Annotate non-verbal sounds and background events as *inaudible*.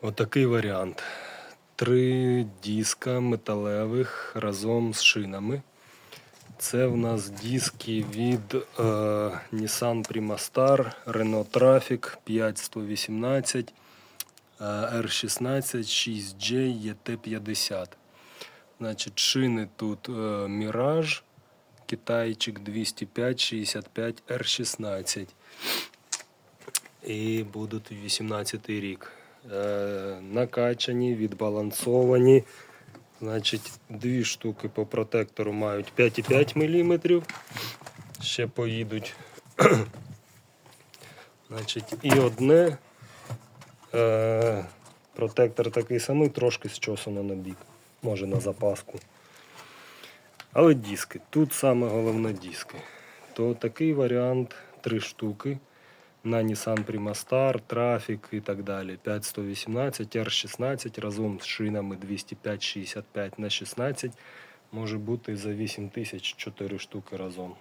Отакий варіант. Три диска металевих разом з шинами. Це в нас диски від е, Nissan Primastar, Renault Traffic 5118, е, R16, 6J, ET50. Значить, шини тут е, Mirage, Китайчик 205, 65, R16. І будуть 18 рік. Е, накачані, відбалансовані. Значить, дві штуки по протектору мають 5,5 мм. Ще поїдуть. *clears throat* Значить, і одне. Е, протектор такий самий, трошки зчосано на бік. Може на запаску. Але диски. Тут саме головне диски. То такий варіант три штуки на Nissan Primastar, Traffic і так далі. 5118, R16 разом з шинами 205-65 на 16 може бути за 8 тисяч 4 штуки разом.